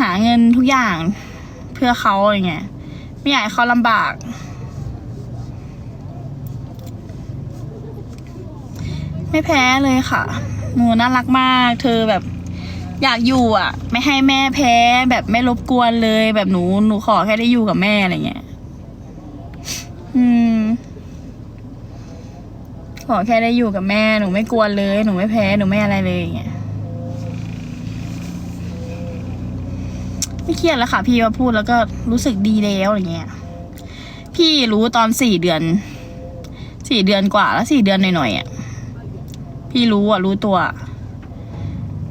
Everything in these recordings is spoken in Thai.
หาเงินทุกอย่างเพื่อเขาอย่างเงี้ยไม่อยากให้เขาลำบาก ไม่แพ้เลยค่ะหนูน่ารักมาก เธอแบบอยากอยู่อะ ไม่ให้แม่แพ้ แบบไม่รบกวนเลย แบบหนูหนูขอแค่ได้อยู่กับแม่อะไรเงี้ยอืม ขอแค่ได้อยู่กับแม่หนูไม่กวนเลย หนูไม่แพ้หนูไม่อะไรเลยอย่างเงี้ย ไม่เครียดแล้วค่ะ พี่มาพูดแล้วก็รู้สึกดีแล้วอย่างเงี้ย พี่รู้ตอนสี่เดือน สี่เดือนกว่าแล้วสี่เดือนหน่อยๆอะ พี่รู้อะรู้ตัว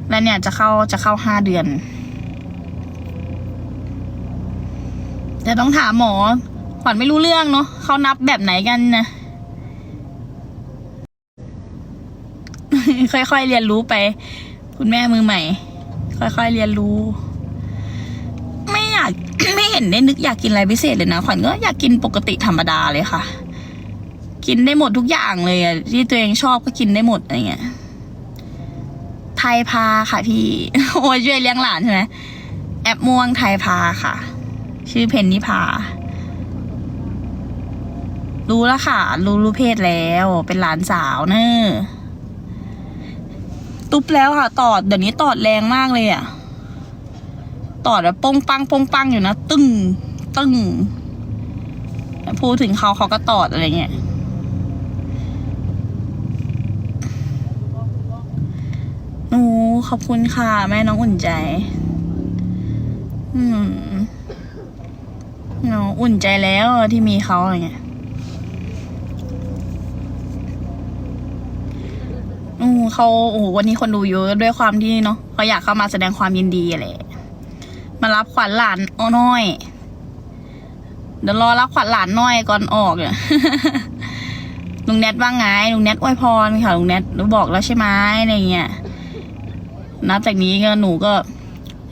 แล้วเนี่ยจะเข้าจะเข้าห้าเดือน แต่ต้องถามหมอขวัญไม่รู้เรื่องเนาะเขานับแบบไหนกันนะค่อยๆเรียนรู้ไป คุณแม่มือใหม่ ค่อยๆเรียนรู้ อยากไม่เห็นได้นึกอยากกินอะไรพิเศษเลยนะขวัญก็อยากกินปกติธรรมดาเลยค่ะ กินได้หมดทุกอย่างเลยอะที่ตัวเองชอบก็กินได้หมดอะไรเงี้ยไทยพาค่ะพี่โอ้ยช่วยเลี้ยงหลานใช่ไหมแอปม่วงไทยพาค่ะ ชื่อเพนนิพารู้แล้วค่ะ รู้รู้เพศแล้ว เป็นหลานสาวเนอะตุ๊บแล้วค่ะ ตอด เดี๋ยวนี้ตอดแรงมากเลยอะ ตอดแบบปงปังปงปังอยู่นะตึ้งตึ้งพูดถึงเขาเขาก็ตอดอะไรเงี้ยโอ้ขอบคุณค่ะ แม่น้องอุ่นใจ อืมเนาะอุ่นใจแล้วที่มีเขาอะไรเงี้ยอือเขาโอ้โหวันนี้คนดูเยอะด้วยความที่เนาะเขาอยากเข้ามาแสดงความยินดีอะไร มารับขวัญหลานอ้อน้อย เดี๋ยวรอรับขวัญหลานน้อยก่อนออกเนี่ยลุงแนทว่าไงลุงแนทอวยพรค่ะลุงแนทหนูบอกแล้วใช่ไหมอะไรเงี้ยนับจากนี้ก็หนูก็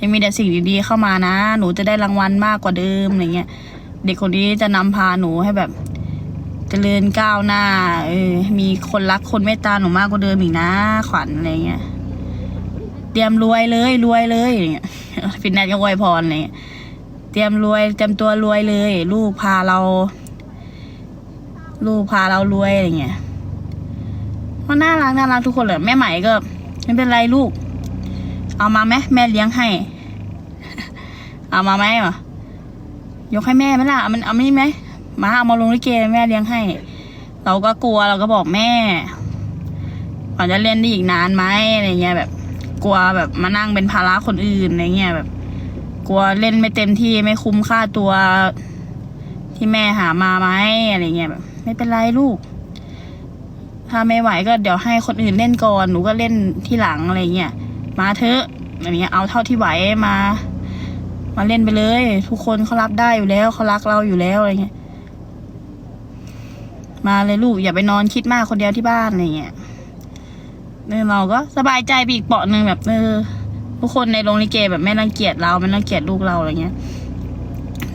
ยังมีแต่สิ่งดีๆเข้ามานะ หนูจะได้รางวัลมากกว่าเดิมอะไรเงี้ย เด็กคนนี้จะนำพาหนูให้แบบเจริญก้าวหน้า เออ มีคนรักคนเมตตาหนูมากกว่าเดิมอีกนะ ขวัญอะไรเงี้ย เตรียมรวยเลยรวยเลยอย่างเงี้ยฟินแนทก็อวยพรอะไรเงี้ยเตรียมรวยเตรียมตัวรวยเลย ลูกพาเรา ลูกพาเรารวยอะไรเงี้ยเพราะน่ารักน่ารักทุกคนเลยแม่ใหม่ก็ไม่เป็นไรลูก เอามาไหมแม่เลี้ยงให้ เอามาไหมวะยกให้แม่ไหมล่ะมันเอาไม่ไหมมาเอามาลงลิเกแม่เลี้ยงให้ เราก็กลัวเราก็บอกแม่ก่อนจะเล่นได้อีกนานไหมอะไรเงี้ยแบบ กลัวแบบมานั่งเป็นภาระคนอื่นอะไรเงี้ยแบบ กลัวเล่นไม่เต็มที่ไม่คุ้มค่าตัวที่แม่หามาไหมอะไรเงี้ยแบบ ไม่เป็นไรลูก ถ้าไม่ไหวก็เดี๋ยวให้คนอื่นเล่นก่อนหนูก็เล่นที่หลังอะไรเงี้ยมาเถอะอะไรเงี้ยเอาเท่าที่ไหวมา มาเล่นไปเลย ทุกคนเขารับได้อยู่แล้วเขารักเราอยู่แล้วอะไรเงี้ยมาเลยลูกอย่าไปนอนคิดมากคนเดียวที่บ้านอะไรเงี้ย เนี่ยเราก็สบายใจไปอีกเปาะหนึ่งแบบเออทุกคนในโรงลิเกแบบไม่รังเกียจเราไม่รังเกียจลูกเราอะไรเงี้ย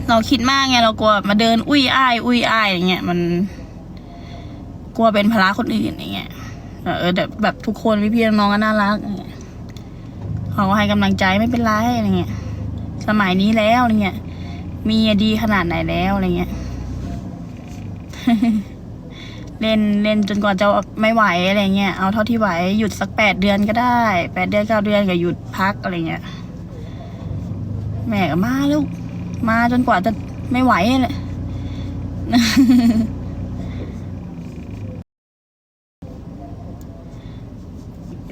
เราคิดมากไงเรากลัวมาเดินอุ้ยอ้ายอุ้ยอ้ายอย่างเงี้ยมัน กลัวเป็นภาระคนอื่นอย่างเงี้ยเออแบบแบบทุกคนพี่พี่น้องก็น่ารักอย่างเงี้ยขาก็ให้กำลังใจไม่เป็นไรอะไรเงี้ย สมัยนี้แล้วอะไรเงี้ย มีดีขนาดไหนแล้วอะไรเงี้ย เล่นเล่นจนกว่าจะไม่ไหวอะไรเงี้ยเอาเท่าที่ไหวหยุดสักแปดเดือนก็ได้แปดเดือนเก้าเดือนก็หยุดพักอะไรเงี้ยแม่ก็มาลูกมาจนกว่าจะไม่ไหวเลย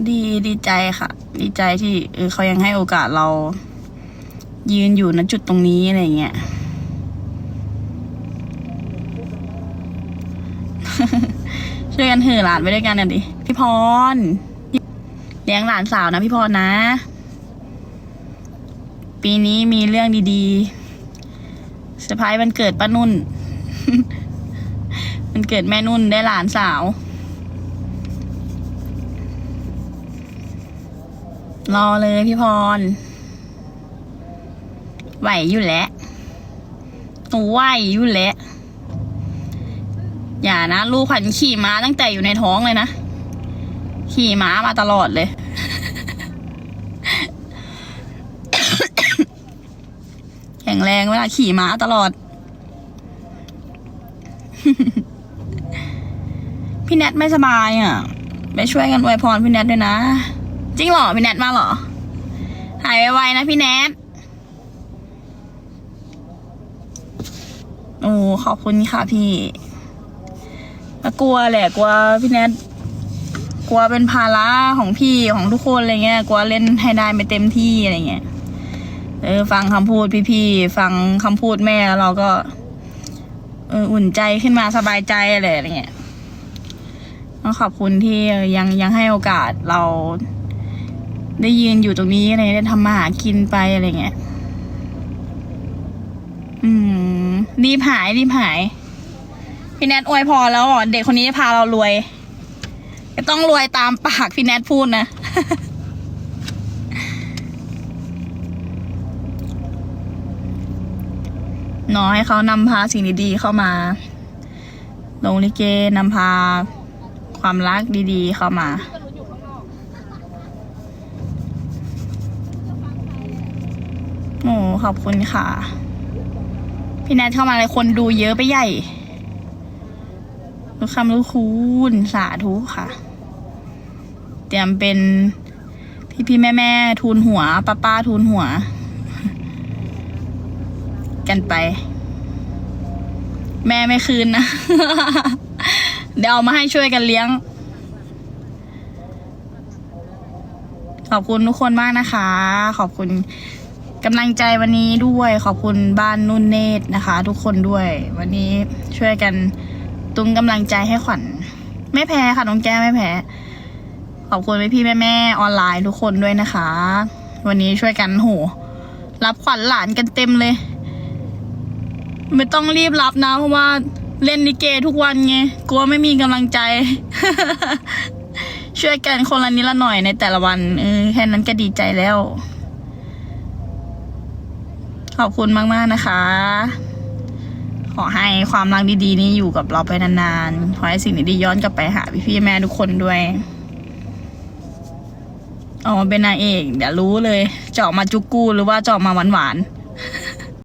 ดีดีใจค่ะ ดีใจที่เออเขายังให้โอกาสเรา ยืนอยู่ณจุดตรงนี้อะไรเงี้ย ช่วยกันหือหลานไปด้วยกันนะดิพี่พรเลี้ยงหลานสาวนะพี่พรนะ ปีนี้มีเรื่องดีๆเซอร์ไพรส์วันเกิดป้านุ่น มันเกิดแม่นุ่นได้หลานสาว รอเลยพี่พร ไหวอยู่แล้วหนูไหวอยู่แล้ว อย่านะลูกขวัญขี่ม้าตั้งแต่อยู่ในท้องเลยนะ ขี่ม้ามาตลอดเลย แข็งแรงเวลาขี่ม้าตลอด พี่แนทไม่สบายอะ ไปช่วยกันอวยพรพี่แนทด้วยนะ จริงเหรอ พี่แนทมาเหรอ หายไวๆนะพี่แนทโอ้ขอบคุณค่ะพี่ ก็กลัวแหละกลัวพี่แนทกลัวเป็นภาระของพี่ของทุกคนอะไรเงี้ยกลัวเล่นให้ได้ไม่เต็มที่อะไรเงี้ยเออฟังคำพูดพี่ๆฟังคำพูดแม่เราก็ เอออุ่นใจขึ้นมาสบายใจอะไรอะไรเงี้ยต้องขอบคุณที่ยังยังให้โอกาสเราได้ยืนอยู่ตรงนี้อะไรได้ทำมาหากินไปอะไรเงี้ย อืมรีบหายรีบหาย พี่แนทอวยพรแล้วอะเด็กคนนี้จะพาเรารวยต้องรวยตามปากพี่แนทพูดนะนาะให้เขานำพาสิ่งดีๆเข้ามาลงลิเกนำพาความรักดีๆเข้ามาโอ้ขอบคุณค่ะ พี่แนทเข้ามาเลยคนดูเยอะไปใหญ่ รู้คำรู้คูณสาธุค่ะ เตรียมเป็นพี่พี่แม่แม่ทูนหัวป้าป้าทูนหัว กันไป แม่ไม่คืนนะ เดี๋ยวเอามาให้ช่วยกันเลี้ยง ขอบคุณทุกคนมากนะคะ ขอบคุณกำลังใจวันนี้ด้วยขอบคุณบ้านนุ่นเนตรนะคะ ทุกคนด้วย วันนี้ช่วยกัน ตุ้งกำลังใจให้ขวัญไม่แพ้ค่ะน้องแก้ไม่แพ้ขอบคุณพี่แม่แม่ออนไลน์ทุกคนด้วยนะคะ วันนี้ช่วยกันโห รับขวัญหลานกันเต็มเลย ไม่ต้องรีบรับนะเพราะว่าเล่นลิเกทุกวันไงกลัวไม่มีกำลังใจ ช่วยกันคนละนิดละหน่อยในแต่ละวันเออแค่นั้นก็ดีใจแล้ว ขอบคุณมาก ๆ นะคะ ขอให้ความรักดีๆ นี้อยู่กับเราไปนานๆ ขอให้สิ่งดีๆย้อนกลับไปหาพี่ๆแม่ทุกคนด้วยออกมาเป็นนางเอก เดี๋ยวรู้เลยเจาะมาจุกกูหรือว่าเจาะมาหวานๆ